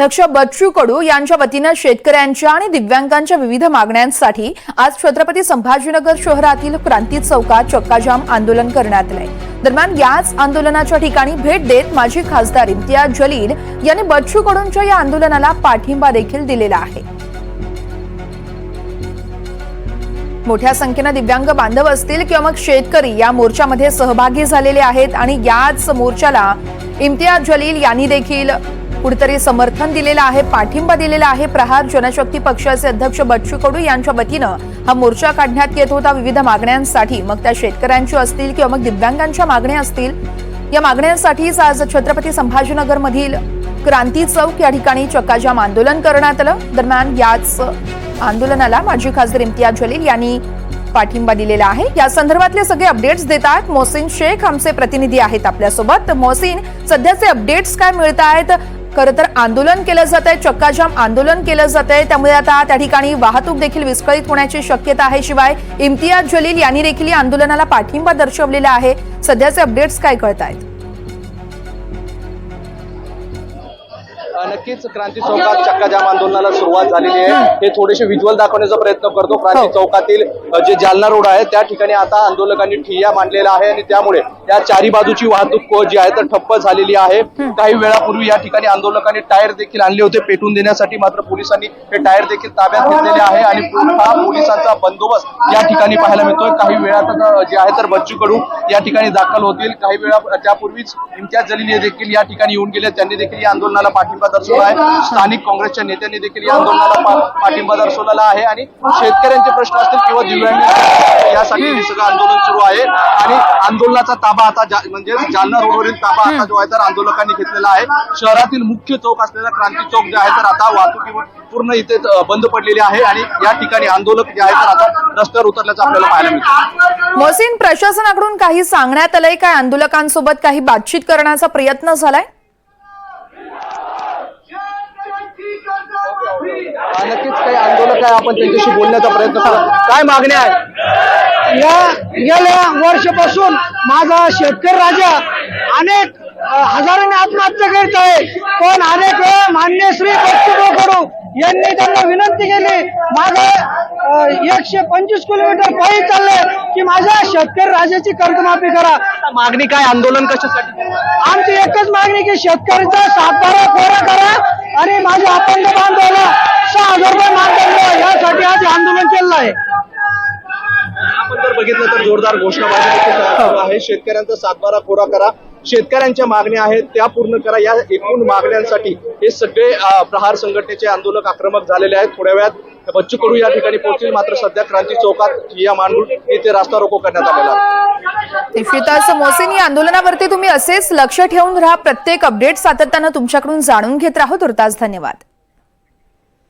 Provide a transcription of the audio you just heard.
अध्यक्ष बच्चू कडू यांच्या वतीनं शेतकऱ्यांच्या आणि दिव्यांगांच्या विविध मागण्यांसाठी आज छत्रपती संभाजीनगर शहरातील क्रांती चौकात चक्काजाम आंदोलन करण्यात आलंय. दरम्यान याच आंदोलनाच्या ठिकाणी भेट देत माजी खासदार इम्तियाज जलील यांनी बच्चू कडूंच्या या आंदोलनाला पाठिंबा देखील दिलेला आहे. मोठ्या संख्येनं दिव्यांग बांधव असतील किंवा मग शेतकरी या मोर्चामध्ये सहभागी झालेले आहेत आणि याच मोर्चाला इम्तियाज जलील यांनी देखील कुठेतरी समर्थन दिलेलं आहे पाठिंबा दिलेला आहे प्रहार जनशक्ती पक्षाचे अध्यक्ष बच्चू कडू यांच्या वतीनं. हा मोर्चा काढण्यात येत होता विविध मागण्यांसाठी. मग त्या शेतकऱ्यांच्या असतील किंवा मग दिव्यांगांच्या मागण्या असतील या मागण्यांसाठीच आज छत्रपती संभाजीनगर मधील क्रांती चौक या ठिकाणी चक्काजाम आंदोलन करण्यात आलं. दरम्यान याच आंदोलनाला माजी खासदार इम्तियाज जलील यांनी पाठिंबा दिलेला आहे. या संदर्भातले सगळे अपडेट्स देत आहेत मोहसिन शेख आमचे प्रतिनिधी आहेत आपल्यासोबत. तर मोहसिन सध्याचे अपडेट्स काय मिळत आहेत खरं तर आंदोलन केलं जात आहे चक्काजाम आंदोलन केलं जात आहे त्यामुळे आता त्या ठिकाणी वाहतूक देखील विस्कळीत होण्याची शक्यता आहे. शिवाय इम्तियाज जलील यांनी देखील या आंदोलनाला पाठिंबा दर्शवलेला आहे. सध्याचे अपडेट्स काय कळत आहेत नक्कीच क्रांती चौकात चक्काजाम आंदोलनाला सुरुवात झालेली आहे. हे थोडेसे व्हिज्युअल दाखवण्याचा प्रयत्न करतो. क्रांती हो. चौकातील जे जालना रोड आहे त्या ठिकाणी आता आंदोलकांनी ठिय्या मांडलेला आहे आणि त्यामुळे या चारी बाजूची वाहतूक जी आहे तर ठप्प झालेली आहे. काही वेळापूर्वी या ठिकाणी आंदोलकांनी टायर देखील आणले होते पेटून देण्यासाठी. मात्र पोलिसांनी हे टायर देखील ताब्यात घेतलेले आहे आणि हा पोलिसांचा बंदोबस्त या ठिकाणी पाहायला मिळतोय. काही वेळातच अ, जे आहे तर बच्चू कडू या ठिकाणी दाखल होतील. काही वेळा त्यापूर्वीच इम्तियाज जलील हे देखील या ठिकाणी येऊन गेले. त्यांनी देखील या आंदोलनाला पाठिंबा दर्शवला आहे. स्थानिक काँग्रेसच्या नेत्यांनी देखील या आंदोलनाला पाठिंबा दर्शवलेला आहे आणि शेतकऱ्यांचे प्रश्न असतील किंवा दिव्यांग यासाठी हे सगळं आंदोलन सुरू आहे. आणि आंदोलनाचा ताबा आता म्हणजे जालना रोडवरील ताबा आता जो आहे तर आंदोलकांनी घेतलेला आहे. शहरातील मुख्य चौक असलेला क्रांती चौक जे आहे तर आता वाहतुकीवर पूर्ण इथे बंद पडलेली आहे आणि या ठिकाणी आंदोलक जे आहे तर आता रस्त्यावर उतरल्याचं आपल्याला पाहायला मिळतं. मोहसिन प्रशासनाकडून काही सांगण्यात आलंय? काय आंदोलकांसोबत काही बातचीत करण्याचा प्रयत्न झालाय अ, नक्कीच आहे आपण त्यांच्याशी बोलण्याचा प्रयत्न करू. काय मागण्या आहेत? या गेल्या वर्षापासून माझा शेतकरी राजा अनेक हजारांनी आत्महत्या करीत आहे. पण अनेक वेळा मान्य श्री बच्चू कडू यांनी त्यांना विनंती केली. माझं एकशे पंचवीस किलोमीटर पायी चाललंय की माझ्या शेतकरी राजाची कर्जमाफी करा. मागणी काय? आंदोलन कशासाठी? आमची एकच मागणी की शेतकऱ्याचा सातबारा कोरा करा आणि माझ्या अपंग बांधवाला हे आंदोलन केलेलं आहे आपण जर बघितलं तर जोरदार घोषणाबाजी देखील सुरू आहे. शेतकऱ्यांचा सातबारा कोरा करा. शेतकऱ्यांच्या मागण्या आहेत त्या पूर्ण करा. या एकूण मागण्यांसाठी हे सगळे अ, प्रहार संघटनेचे आंदोलक आक्रमक झालेले आहेत. थोड्या वेळात बच्चू कडू या ठिकाणी पोहोचतील. मात्र सध्या क्रांती चौकात ठिय्या मांडून इथे रास्ता रोको करण्यात आलेला आहे. मोहसिन या आंदोलनावरती तुम्ही असेच लक्ष ठेवून राहा. प्रत्येक अपडेट सातत्यानं तुमच्याकडून जाणून घेत राहू. तुर्तास धन्यवाद.